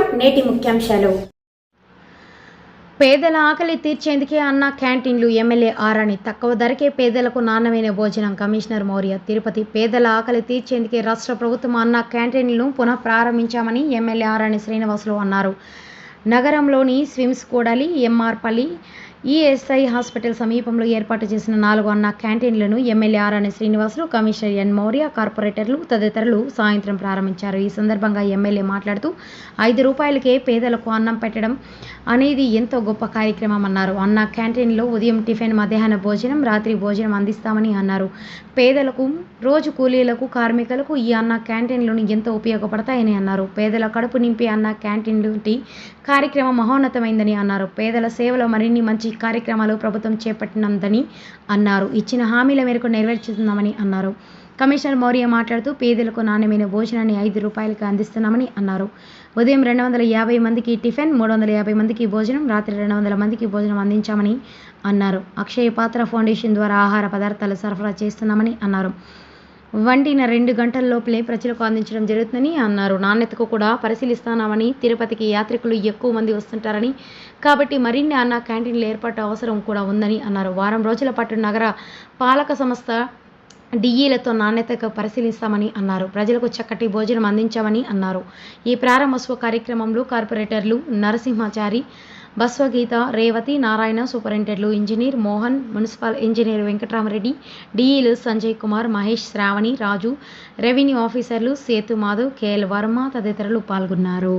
నమస్కారం నేటి ముఖ్యాంశాలు. పేదల ఆకలి తీర్చేందుకే అన్న క్యాంటీన్లు ఎమ్మెల్యే ఆరాణి. తక్కువ ధరకే పేదలకు నాణ్యమైన భోజనం. కమిషనర్ మౌర్య తిరుపతి పేదల ఆకలి తీర్చేందుకే రాష్ట్ర ప్రభుత్వం అన్న క్యాంటీన్లను పునః ప్రారంభించామని ఎమ్మెల్యే ఆరాణి శ్రీనివాసులు అన్నారు. నగరంలోని స్విమ్స్ కూడలి ఎంఆర్పల్లి ఈఎస్ఐ హాస్పిటల్ సమీపంలో ఏర్పాటు చేసిన నాలుగు అన్న క్యాంటీన్లను MLA RN Srinivasulu commissioner N Maurya కార్పొరేటర్లు తదితరులు సాయంత్రం ప్రారంభించారు. ఈ సందర్భంగా ఎమ్మెల్యే మాట్లాడుతూ ఐదు రూపాయలకే పేదలకు అన్నం పెట్టడం అనేది ఎంతో గొప్ప కార్యక్రమం అన్నారు. అన్న క్యాంటీన్లో ఉదయం టిఫిన్ మధ్యాహ్న భోజనం రాత్రి భోజనం అందిస్తామని అన్నారు. పేదలకు రోజు కూలీలకు కార్మికులకు ఈ అన్న క్యాంటీన్లను ఎంతో ఉపయోగపడతాయని అన్నారు. పేదల కడుపు నింపి అన్న క్యాంటీన్లు కార్యక్రమం మహోన్నతమైందని అన్నారు. పేదల సేవలో మరిన్ని మంచి కార్యక్రమాలు ప్రభుత్వం చేపట్టినందని అన్నారు. ఇచ్చిన హామీల మేరకు నెరవేర్చుతున్నామని అన్నారు. కమిషనర్ మౌర్య మాట్లాడుతూ పేదలకు నాణ్యమైన భోజనాన్ని ఐదు రూపాయలకు అందిస్తున్నామని అన్నారు. ఉదయం రెండు వందల యాభై మందికి టిఫిన్ మూడు వందల యాభై మందికి భోజనం రాత్రి రెండు వందల మందికి భోజనం అందించామని అన్నారు. అక్షయ పాత్ర ఫౌండేషన్ ద్వారా ఆహార పదార్థాలు సరఫరా చేస్తున్నామని అన్నారు. వండిన రెండు గంటల లోపలే ప్రజలకు అందించడం జరుగుతుందని అన్నారు. నాణ్యతకు కూడా పరిశీలిస్తున్నామని తిరుపతికి యాత్రికులు ఎక్కువ మంది వస్తుంటారని కాబట్టి మరిన్ని అన్న క్యాంటీన్ల ఏర్పాటు అవసరం కూడా ఉందని అన్నారు. వారం రోజుల పాటు నగర పాలక సంస్థ డిఈలతో నాణ్యతకు పరిశీలిస్తామని అన్నారు. ప్రజలకు చక్కటి భోజనం అందించామని అన్నారు. ఈ ప్రారంభోత్సవ కార్యక్రమంలో కార్పొరేటర్లు Narasimhachari బస్వగీత Revathi Narayana సూపరింటెండెంట్లు engineer Mohan municipal engineer Venkataramareddy డిఈలు Sanjay Kumar Mahesh Shravani Raju revenue ఆఫీసర్లు సేతు మాధవ్ కేఎల్ వర్మ తదితరులు పాల్గొన్నారు.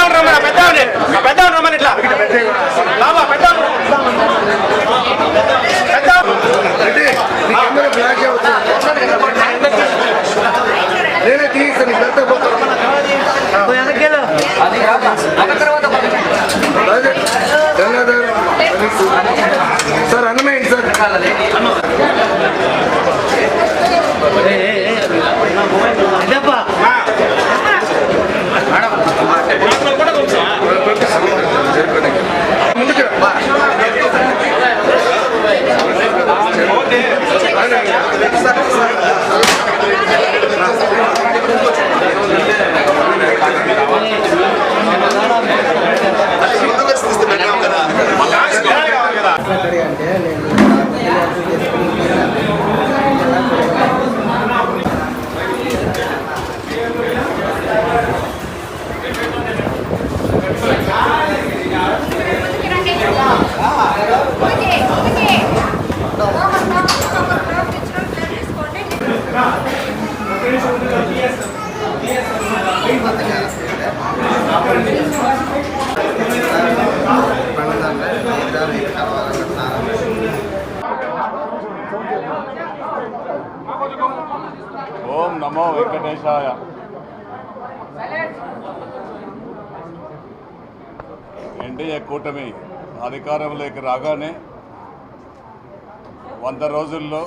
ఓం నమో వెంకటేశాయ. ఎన్డీఏ కూటమి అధికారంలోకి రాగానే వంద రోజుల్లో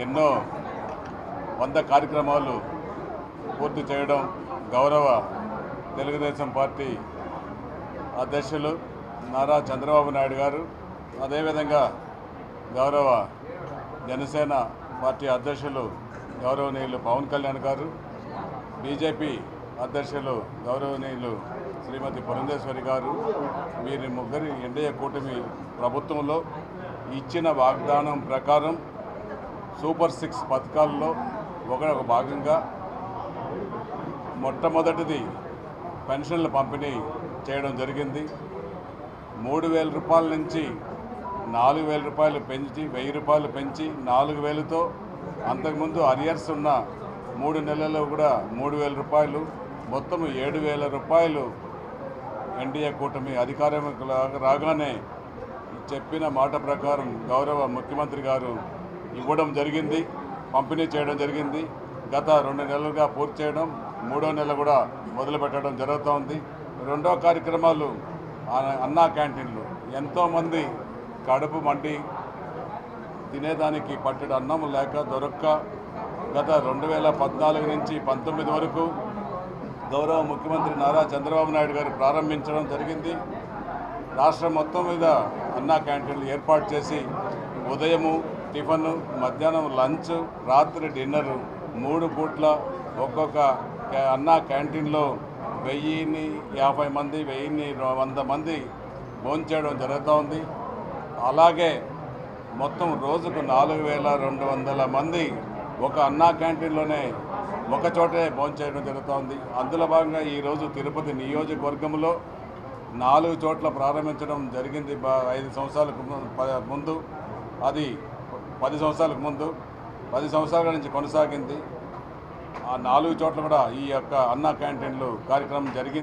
ఎన్నో వంద కార్యక్రమాలు పూర్తి చేయడం గౌరవ తెలుగుదేశం పార్టీ అధ్యక్షులు నారా చంద్రబాబు నాయుడు గారు అదేవిధంగా గౌరవ జనసేన పార్టీ అధ్యక్షులు గౌరవనీయులు పవన్ కళ్యాణ్ గారు బీజేపీ అధ్యక్షులు గౌరవనీయులు శ్రీమతి పురంధేశ్వరి గారు వీరి ముగ్గురి ఎన్డీఏ కూటమి ప్రభుత్వంలో ఇచ్చిన వాగ్దానం ప్రకారం సూపర్ సిక్స్ పథకాల్లో ఒక ఒక భాగంగా మొట్టమొదటిది పెన్షన్ల పంపిణీ చేయడం జరిగింది. మూడు వేల రూపాయల నుంచి నాలుగు వేల రూపాయలు పెంచి వెయ్యి రూపాయలు పెంచి నాలుగు వేలతో అంతకుముందు అరియర్స్ ఉన్న మూడు నెలల్లో కూడా మూడు వేల రూపాయలు మొత్తం ఏడు వేల రూపాయలు ఎన్డీఏ కూటమి అధికారం రాగానే చెప్పిన మాట ప్రకారం గౌరవ ముఖ్యమంత్రి గారు ఇవ్వడం జరిగింది పంపిణీ చేయడం జరిగింది. గత రెండు నెలలుగా పూర్తి చేయడం మూడో నెల కూడా మొదలు పెట్టడం జరుగుతోంది రెండో కార్యక్రమాలు ఆ- అన్నా క్యాంటీన్లు. ఎంతోమంది కడుపు మండి తినేదానికి పట్టెడు అన్నం లేక దొరక్క గత రెండు వేల పద్నాలుగు నుంచి పంతొమ్మిది వరకు గౌరవ ముఖ్యమంత్రి నారా చంద్రబాబు నాయుడు గారు ప్రారంభించడం జరిగింది. రాష్ట్రం మొత్తం మీద అన్నా క్యాంటీన్లు ఏర్పాటు చేసి ఉదయము టిఫను మధ్యాహ్నం లంచ్ రాత్రి డిన్నర్ మూడు పూట్ల ఒక్కొక్క అన్నా క్యాంటీన్లో వెయ్యిని యాభై మంది వెయ్యిని వంద మంది భోంచేయడం జరుగుతూ ఉంది. అలాగే మొత్తం రోజుకు నాలుగు వేల రెండు వందల మంది ఒక అన్నా క్యాంటీన్లోనే ఒక చోటే భోంచేయడం జరుగుతోంది అందులో భాగంగా ఈరోజు తిరుపతి నియోజకవర్గంలో నాలుగు చోట్ల ప్రారంభించడం జరిగింది. ఐదు సంవత్సరాలకు ముందు అది పది సంవత్సరాలకు ముందు పది సంవత్సరాల నుంచి కొనసాగింది. ఆ నాలుగు చోట్ల కూడా ఈ యొక్క అన్నా క్యాంటీన్లు కార్యక్రమం జరిగింది.